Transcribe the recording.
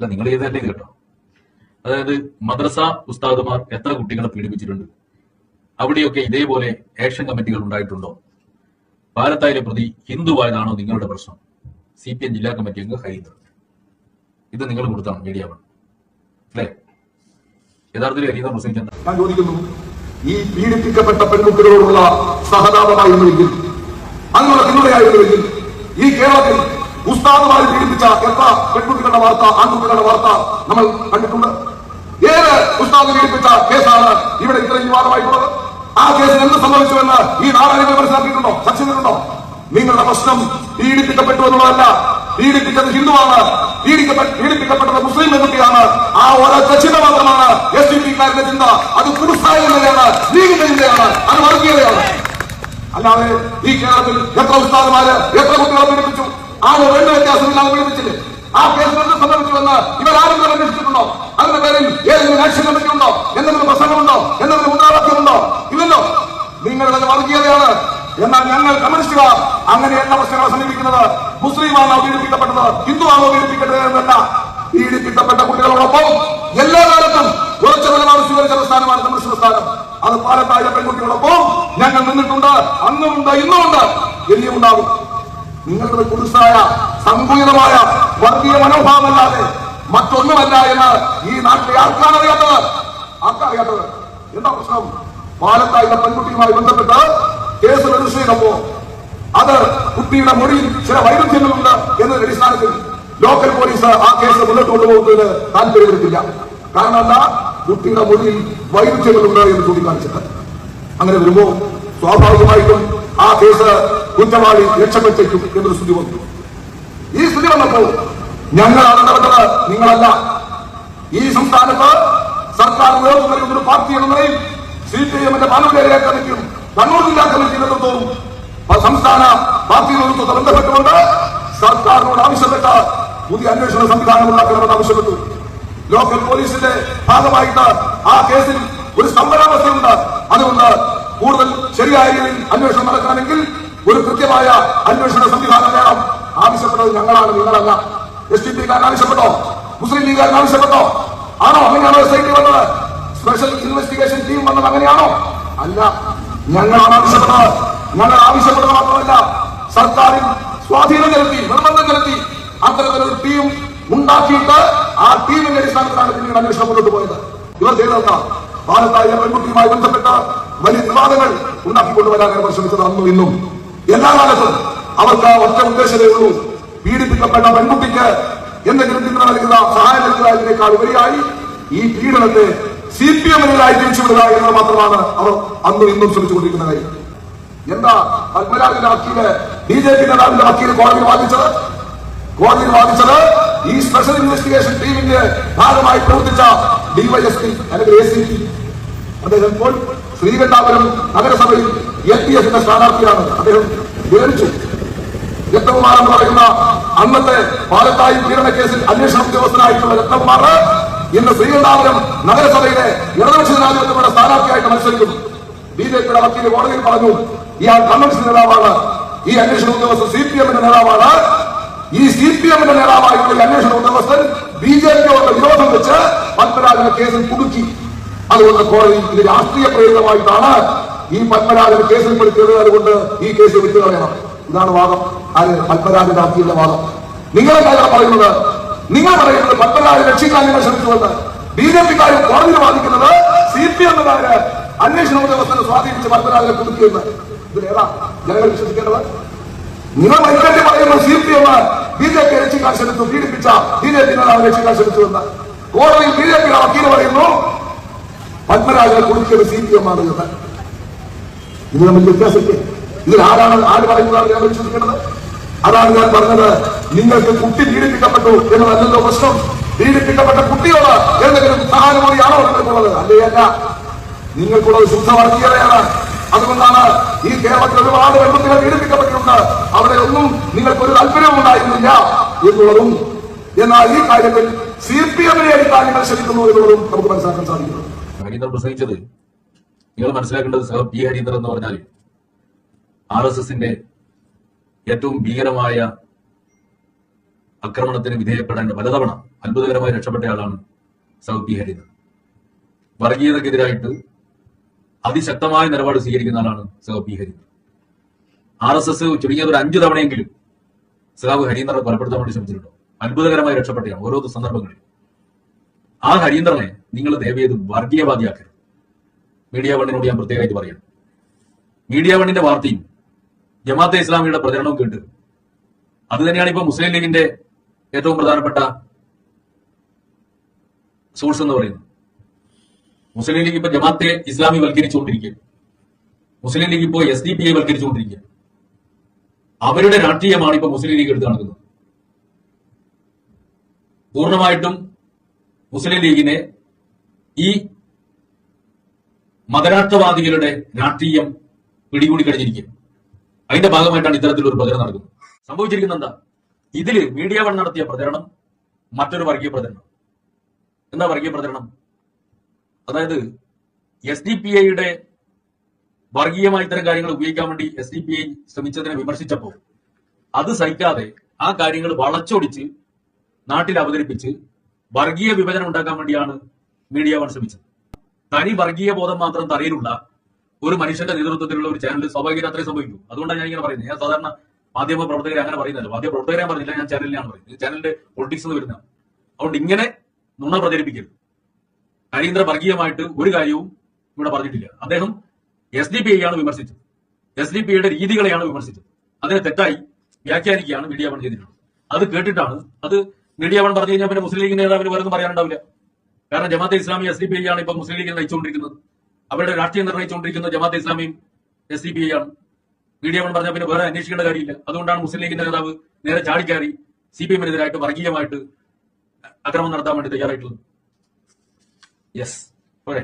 അല്ല നിങ്ങൾ ചെയ്തതല്ലേ കേട്ടോ? അതായത് മദ്രസ ഉസ്താദുമാർ എത്ര കുട്ടികളെ പീഡിപ്പിച്ചിട്ടുണ്ട്? അവിടെയൊക്കെ ഇതേപോലെ ആക്ഷൻ കമ്മിറ്റികൾ ഉണ്ടായിട്ടുണ്ടോ? പാലത്തായിലെ പ്രതി ഹിന്ദുവായതാണോ നിങ്ങളുടെ പ്രശ്നം? സി പി എം ജില്ലാ കമ്മിറ്റി അംഗം ഹരീന്ദ്രൻ ഇത് നിങ്ങൾ കൊടുത്താണ് മീഡിയ അല്ലേ? യഥാർത്ഥത്തിൽ ഹരീന്ദ്രൻ പ്രസംഗിച്ചെന്താ ഞാൻ ചോദിക്കുന്നു ഈ പീഡിപ്പിക്കപ്പെട്ട പെൺകുട്ടികളോടുള്ള സഹതാപമായിരുന്നുവെങ്കിൽ അങ്ങനെയുള്ള പിന്തുണയായിരുന്നുവെങ്കിൽ ഈ കേരളത്തിൽ ഉസ്താദുമായി പീഡിപ്പിച്ച എത്ര പെൺകുട്ടികളുടെ വാർത്ത ആൺകുട്ടികളുടെ വാർത്ത നമ്മൾ കണ്ടിട്ടുണ്ട്. ഏത് ഉസ്താദ് പീഡിപ്പിച്ച കേസാണ് ഇവിടെ ഇത്രയും വിവാദമായിട്ടുള്ളത്? ആ കേസിൽ എന്ത് സംഭവിച്ചുവെന്ന് ഈ നാടാളുകൾ മനസ്സിലാക്കിയിട്ടുണ്ടോ? സച്ചിട്ടുണ്ടോ നിങ്ങളുടെ പ്രശ്നം പീഡിപ്പിക്കപ്പെട്ടു എന്നുള്ളതല്ല. പീഡിപ്പിച്ചത് ഹിന്ദുവാണ്. പീഡിപ്പിക്കപ്പെട്ടത് മുസ്ലിം പെൺകുട്ടിയാണ്. ആ ഒരൊറ്റ ചിന്ത മാത്രമാണ് എസ് ഡി പിക്കാരുടെ ചിന്ത. അത് കുടുസായ ചിന്തയാണ് ലീഗിന്റെ ചിന്തയാണ് അത് വർഗീയതയാണ്. അല്ലാതെ ഈ കേരളത്തിൽ എത്ര ഉസ്താദുമാര് എത്ര കുട്ടികളെ പീഡിപ്പിച്ചു? ആ രണ്ട് വ്യത്യാസമില്ലാതെ പീഡിപ്പിച്ചില്ലേ ആ കേസ് എന്ത് ഇവർ ഇവരാരും അന്വേഷിച്ചിട്ടുണ്ടോ? അതിന്റെ പേരിൽ ഏതെങ്കിലും ആക്ഷൻ ഉണ്ടോ എന്തെങ്കിലും പ്രശ്നങ്ങളുണ്ടോ? എന്തെങ്കിലും മുദ്രാവാക്യമുണ്ടോ ഇല്ലല്ലോ. നിങ്ങളുടെ വർഗീയതയാണ്. എന്നാൽ ഞങ്ങൾ കമ്മ്യൂണിസ്റ്റുകാർ അങ്ങനെയല്ല പ്രശ്നങ്ങളെ സമീപിക്കുന്നത്. മുസ്ലിമാണോ പീഡിപ്പിക്കപ്പെട്ടത്? ഹിന്ദുവാണോ പീഡിപ്പിക്കേണ്ടത് എന്നല്ല. പീഡിപ്പിക്കപ്പെട്ട കുട്ടികളോടൊപ്പം എല്ലാ കാലത്തും ഉറച്ച നിലപാട് സ്വീകരിച്ച പ്രസ്ഥാനമാണ് കമ്മ്യൂണിസ്റ്റ് പ്രസ്ഥാനം. അത് പാലത്തായ പെൺകുട്ടികളൊപ്പം ഞങ്ങൾ നിന്നിട്ടുണ്ട്. അന്നുമുണ്ട് ഇന്നുമുണ്ട്. ഇനിയും ഉണ്ടാകും നിങ്ങളുടെ കുടുസായ സങ്കുചിതമായ വർഗീയ മനോഭാവമല്ലാതെ മറ്റൊന്നുമല്ല എന്ന് ഈ നാട്ടിലെ ആർക്കാണ് അറിയാത്തത്? ആർക്കറിയാത്തത്? എന്താ പ്രശ്നം? പാലത്തായ പെൺകുട്ടിയുമായി ബന്ധപ്പെട്ട് കേസ് രജിസ്റ്റർ ചെയ്തപ്പോ അത് കുട്ടിയുടെ മൊഴിയിൽ ചില വൈരുദ്ധ്യങ്ങളുണ്ട് എന്ന അടിസ്ഥാനത്തിൽ ലോക്കൽ പോലീസ് ആ കേസ് മുന്നോട്ട് കൊണ്ടുപോകുന്നതിന് താല്പര്യപ്പെടുത്തില്ല കാരണം എന്താ? കുട്ടിയുടെ മൊഴിയിൽ വൈരുദ്ധ്യങ്ങളുണ്ട് എന്ന് ചൂണ്ടിക്കാണിച്ചിട്ട്. അങ്ങനെ വരുമ്പോ സ്വാഭാവികമായിട്ടും ആ കേസ് കുറ്റവാളി രക്ഷപ്പെട്ടേക്കും എന്നൊരു സ്ഥിതി വന്നു. ഈ സ്ഥിതി വന്നപ്പോൾ ഞങ്ങളാണ് ഇടപെട്ടത് നിങ്ങളല്ല. ഈ സംസ്ഥാനത്ത് സർക്കാർ നേതൃത്വം നൽകുന്ന ഒരു പാർട്ടി എന്ന നിലയിൽ സി പി എമ്മിന്റെ ഏരിയ കമ്മിറ്റിയും കണ്ണൂർ ജില്ലാ കമ്മിറ്റി നേതൃത്വവും സംസ്ഥാന പാർട്ടി നേതൃത്വത്തെ ബന്ധപ്പെട്ടുകൊണ്ട് സർക്കാരിനോട് ആവശ്യപ്പെട്ട പുതിയ അന്വേഷണ സംവിധാനം ഉണ്ടാക്കണമെന്ന് ആവശ്യപ്പെട്ടു. ലോക്കൽ പോലീസിന്റെ ഭാഗമായിട്ട് ആ കേസിൽ ഒരു സ്തംഭനാവസ്ഥയുണ്ട്. അതുകൊണ്ട് കൂടുതൽ ശരിയായ രീതിയിൽ അന്വേഷണം നടക്കണമെങ്കിൽ ഒരു കൃത്യമായ അന്വേഷണ സംവിധാനം വേണം. ആവശ്യപ്പെട്ടത് ഞങ്ങളാണ് നിങ്ങളല്ല. എസ് ടി പിക്കാരൻ ആവശ്യപ്പെട്ടോ? മുസ്ലിം ലീഗുകാരൻ ആവശ്യപ്പെട്ടോ? ആണോ? അങ്ങനെയാണോ എസ് ഐ ടി വന്നത്? സ്പെഷ്യൽ ഇൻവെസ്റ്റിഗേഷൻ ടീം വന്നത് അങ്ങനെയാണോ? അല്ല ഞങ്ങളാണ് ആവശ്യപ്പെട്ടത്. ഞങ്ങൾ ആവശ്യപ്പെട്ടത് മാത്രമല്ല സർക്കാരിൽ സ്വാധീനം ചെലുത്തി നിർബന്ധം ചെലുത്തി അത്തരത്തിലൊരു ടീം ഉണ്ടാക്കിയിട്ട് ആ ടീമിന്റെ അടിസ്ഥാനത്തിലാണ് പിന്നീട് അന്വേഷണം മുന്നോട്ട് പോയത്. ഇവർ ചെയ്തെന്താ ഭാരതായ പെൺകുട്ടിയുമായി ബന്ധപ്പെട്ട വലിയ വിവാദങ്ങൾ ഉണ്ടാക്കിക്കൊണ്ടുവരാൻ അവർ ശ്രമിച്ചത് അന്നും ഇന്നും. എല്ലാ കാലത്തും അവർക്ക് ഒറ്റ ഉദ്ദേശമേ ഉള്ളൂ. പീഡിപ്പിക്കപ്പെട്ട പെൺകുട്ടിക്ക് എന്തെങ്കിലും പിന്തുണ നൽകുക സഹായം നൽകുക എന്നതിനേക്കാൾ ഉപരിയായി ഈ പീഡനത്തെ സി പി എമ്മിനെതിരായി തിരിച്ചുവിടുക എന്നത് മാത്രമാണ് അവർ അന്നും ഇന്നും ശ്രമിച്ചുകൊണ്ടിരിക്കുന്ന കാര്യം. എന്താ പത്മരാജന്റെ വക്കീൽ ബി ജെ പി നേതാവിന്റെ വക്കീൽ കോടതിയിൽ വാദിച്ചത്? കോടതിയിൽ വാദിച്ചത് ഈ സ്പെഷ്യൽ ഇൻവെസ്റ്റിഗേഷൻ ടീമിന്റെ ഭാഗമായി പ്രവർത്തിച്ച ഡിവൈഎസ്പി അല്ലെങ്കിൽ എ സി പി അദ്ദേഹം ഇപ്പോൾ ശ്രീകണ്ഠാപുരം നഗരസഭയിൽ എൽ പി എഫിന്റെ സ്ഥാനാർത്ഥിയാണ് അദ്ദേഹം വിവരിച്ചു രത്നകുമാർ എന്ന് പറയുന്ന അന്നത്തെ പാലത്തായി പീഡന കേസിൽ അന്വേഷണ ഉദ്യോഗസ്ഥനായിട്ടുള്ള രത്നകുമാർ ഇന്ന് ശ്രീകണ്ഠാപുരം നഗരസഭയിലെ ഇടതുപക്ഷ ജനാധിപത്യങ്ങളുടെ സ്ഥാനാർത്ഥിയായിട്ട് മത്സരിക്കുന്നു ബി ജെ പിയുടെ വക്കീൽ കോടതിയിൽ പറഞ്ഞു ഇയാൾ കമ്മ്യൂണിസ്റ്റ് നേതാവാണ്. ഈ അന്വേഷണ ഉദ്യോഗസ്ഥൻ സി പി എമ്മിന്റെ നേതാവാണ്. ഈ സി പി എമ്മിന്റെ നേതാവായിട്ടുള്ള അന്വേഷണ ഉദ്യോഗസ്ഥൻ ബി ജെ പിയോട് വിരോധം വെച്ച് പത്മരാജന്റെ കേസിൽ കുടുക്കി. അതുകൊണ്ട് കോടതി ഇത് രാഷ്ട്രീയ പ്രേരിതമായിട്ടാണ് ഈ പത്മരാജൻ കേസിൽ പെടുത്തിയത് അതുകൊണ്ട് ഈ കേസ് വിട്ടുകളയണം. ഇതാണ് വാദം. ആര്? പത്മരാജൻ വക്കീലിന്റെ വാദം. നിങ്ങളെ കാര്യം പറയുന്നത്. നിങ്ങൾ പറയുന്നത് പത്മരാജൻ രക്ഷിക്കാൻ നിങ്ങൾ ശ്രമിച്ചുവെന്ന്. ബി ജെ പിക്കാരും കോടതിയിൽ വാദിക്കുന്നത് സി പി എമ്മുകാര് അന്വേഷണ ഉദ്യോഗസ്ഥനെ സ്വാധീനിച്ച് പത്മരാജനെ കുടുക്കിയെന്ന്. ഇതിലേതാ ജനങ്ങൾ വിശ്വസിക്കേണ്ടത്? നിങ്ങൾ വൈകല്യം പറയുന്ന C P M B J P രക്ഷിക്കാൻ ശ്രമിച്ചു പീഡിപ്പിച്ച ബി ജെ പി നേതാവ് രക്ഷിക്കാൻ ശ്രമിച്ചുവെന്ന്. കോടതിയിൽ ബി ജെ പിയുടെ വക്കീൽ പറയുന്നു പത്മരാജനെ കുടുക്കിയത് സി പി എം ആണ് ഇത് നമ്മൾ വ്യത്യാസമില്ലേ? ഇതിൽ ആരാണ് ആര് പറയുന്നതാണ് ഞാൻ വിശ്വസിക്കേണ്ടത് അതാണ് ഞാൻ പറഞ്ഞത്. നിങ്ങൾക്ക് കുട്ടി പീഡിപ്പിക്കപ്പെട്ടു എന്നതല്ലല്ലോ പ്രശ്നം. പീഡിപ്പിക്കപ്പെട്ട കുട്ടിയോട് എന്തെങ്കിലും സഹാനുഭൂതിയാണോ നിങ്ങൾക്കുള്ളത്? അല്ലേ അല്ല നിങ്ങൾക്കുള്ളത് ശുദ്ധവർഗീയതയാണ്. അതുകൊണ്ടാണ് ഈ കേരളത്തിൽ ഒരുപാട് പെൺകുട്ടികൾ പീഡിപ്പിക്കപ്പെട്ടിട്ടുണ്ട്. അവിടെ ഒന്നും നിങ്ങൾക്ക് ഒരു താല്പര്യവും ഉണ്ടായിരുന്നില്ല എന്നുള്ളതും എന്നാൽ ഈ കാര്യത്തിൽ സി പി എമ്മിനെ എടുക്കാൻ നിങ്ങൾ ശ്രമിക്കുന്നു എന്നുള്ളതും നമുക്ക് മനസ്സിലാക്കാൻ സാധിക്കുന്നു. നിങ്ങൾ മനസ്സിലാക്കേണ്ടത് സഹ പി ഹരീന്ദ്രൻ എന്ന് പറഞ്ഞാൽ ആർ എസ് എസിന്റെ ഏറ്റവും ഭീകരമായ ആക്രമണത്തിന് വിധേയപ്പെടേണ്ട പലതവണ അത്ഭുതകരമായി രക്ഷപ്പെട്ട ആളാണ് സഹ പി ഹരീന്ദ്രൻ വർഗീയതക്കെതിരായിട്ട് അതിശക്തമായ നിലപാട് സ്വീകരിക്കുന്ന ആളാണ് സഹ P Harindran R S S ചുരുങ്ങിയത് ഒരു അഞ്ചു തവണയെങ്കിലും സഹാബ് ഹരീന്ദ്രനെ കൊലപ്പെടുത്താൻ വേണ്ടി ശ്രമിച്ചിട്ടുണ്ടോ? അത്ഭുതകരമായി രക്ഷപ്പെട്ടാണ് ഓരോ സന്ദർഭങ്ങളിൽ ആ ഹരീന്ദ്രനെ നിങ്ങൾ ദയവേത് വർഗീയവാദിയാക്കരുത്. മീഡിയ വണ്ണിനോട് ഞാൻ പ്രത്യേകമായിട്ട് പറയണം. മീഡിയ വണ്ണിന്റെ വാർത്തയും ജമാഅത്തെ ഇസ്ലാമിയുടെ പ്രചരണവും കേട്ട് അത് തന്നെയാണ് ഇപ്പൊ മുസ്ലിം ലീഗിന്റെ ഏറ്റവും പ്രധാനപ്പെട്ട സോഴ്സ് എന്ന് പറയുന്നത്. മുസ്ലിം ലീഗ് ഇപ്പൊ ജമാഅത്തെ ഇസ്ലാമി വൽക്കരിച്ചുകൊണ്ടിരിക്കുക മുസ്ലിം ലീഗ് ഇപ്പോ എസ് ഡി പി ഐ വൽക്കരിച്ചുകൊണ്ടിരിക്കുക അവരുടെ രാഷ്ട്രീയമാണ് ഇപ്പൊ മുസ്ലിം ലീഗ് എടുത്ത് നടക്കുന്നത്. പൂർണമായിട്ടും മുസ്ലിം ലീഗിനെ ഈ മതരാഷ്ട്രവാദികളുടെ രാഷ്ട്രീയം പിടികൂടി കഴിഞ്ഞിരിക്കുന്നു. അതിന്റെ ഭാഗമായിട്ടാണ് ഇത്തരത്തിലൊരു പ്രചരണം നടക്കുന്നത്. സംഭവിച്ചിരിക്കുന്നത് എന്താ? ഇതിൽ മീഡിയ വൺ നടത്തിയ പ്രചരണം മറ്റൊരു വർഗീയ പ്രചരണം. എന്താ വർഗീയ പ്രചരണം? അതായത് എസ് ഡി പി ഐയുടെ വർഗീയമായ ഇത്തരം കാര്യങ്ങൾ ഉപയോഗിക്കാൻ വേണ്ടി എസ് ഡി പി ഐ ശ്രമിച്ചതിനെ വിമർശിച്ചപ്പോൾ അത് സഹിക്കാതെ ആ കാര്യങ്ങൾ വളച്ചൊടിച്ച് നാട്ടിൽ അവതരിപ്പിച്ച് വർഗീയ വിഭജനം ഉണ്ടാക്കാൻ വേണ്ടിയാണ് മീഡിയ വൺ ശ്രമിച്ചത്. തനി വർഗീയ ബോധം മാത്രം തറയിലുള്ള ഒരു മനുഷ്യന്റെ നേതൃത്വത്തിലുള്ള ഒരു ചാനലിൽ സ്വാഭാവികമായിട്ട് അത്രയും സംഭവിക്കും. അതുകൊണ്ടാണ് ഞാൻ ഇങ്ങനെ പറയുന്നത്. ഞാൻ സാധാരണ മാധ്യമ പ്രവർത്തകരെ അങ്ങനെ പറയുന്നല്ലോ മാധ്യമ പ്രവർത്തകരെ പറഞ്ഞില്ല. ഞാൻ ചാനലിലാണ് പറയുന്നത്. ചാനലിന്റെ പൊളിറ്റിക്സ് എന്ന് വരുന്ന. അതുകൊണ്ട് ഇങ്ങനെ നുണ പ്രചരിപ്പിക്കരുത്. ഹരീന്ദ്ര വർഗീയമായിട്ട് ഒരു കാര്യവും ഇവിടെ പറഞ്ഞിട്ടില്ല. അദ്ദേഹം എസ് ഡി പി ഐയാണ് വിമർശിച്ചത്. എസ് ഡി പി ഐയുടെ രീതികളെയാണ് വിമർശിച്ചത്. അതിനെ തെറ്റായി വ്യാഖ്യാനിക്കുകയാണ് മീഡിയ വൺ ചെയ്തിട്ടുള്ളത്. അത് കേട്ടിട്ടാണ്. അത് മീഡിയ വൺ പറഞ്ഞു കഴിഞ്ഞാൽ പിന്നെ മുസ്ലിം ലീഗ് നേതാവിന് വേറെ ഒന്നും പറയാനുണ്ടാവില്ല. കാരണം Jamaat-e Islami S D P I ആണ് ഇപ്പൊ മുസ്ലിം ലീഗിനെ നയിച്ചുകൊണ്ടിരിക്കുന്നത്. അവരുടെ രാഷ്ട്രീയം നിർണയിച്ചുകൊണ്ടിരിക്കുന്നത് ജമാഅത്തെ ഇസ്ലാമിയും എസ് ഡി പി ഐ ആണ്. മീഡിയ വൺ പറഞ്ഞാൽ പിന്നെ വേറെ അന്വേഷിക്കേണ്ട കാര്യമില്ല. അതുകൊണ്ടാണ് മുസ്ലിം ലീഗിന്റെ നേതാവ് നേരെ ചാടിക്കയറി സി പി എമ്മിനെതിരായിട്ട് വർഗീയമായിട്ട് അക്രമം നടത്താൻ വേണ്ടി തയ്യാറായിട്ടുള്ളത്. യെസ് പോരെ.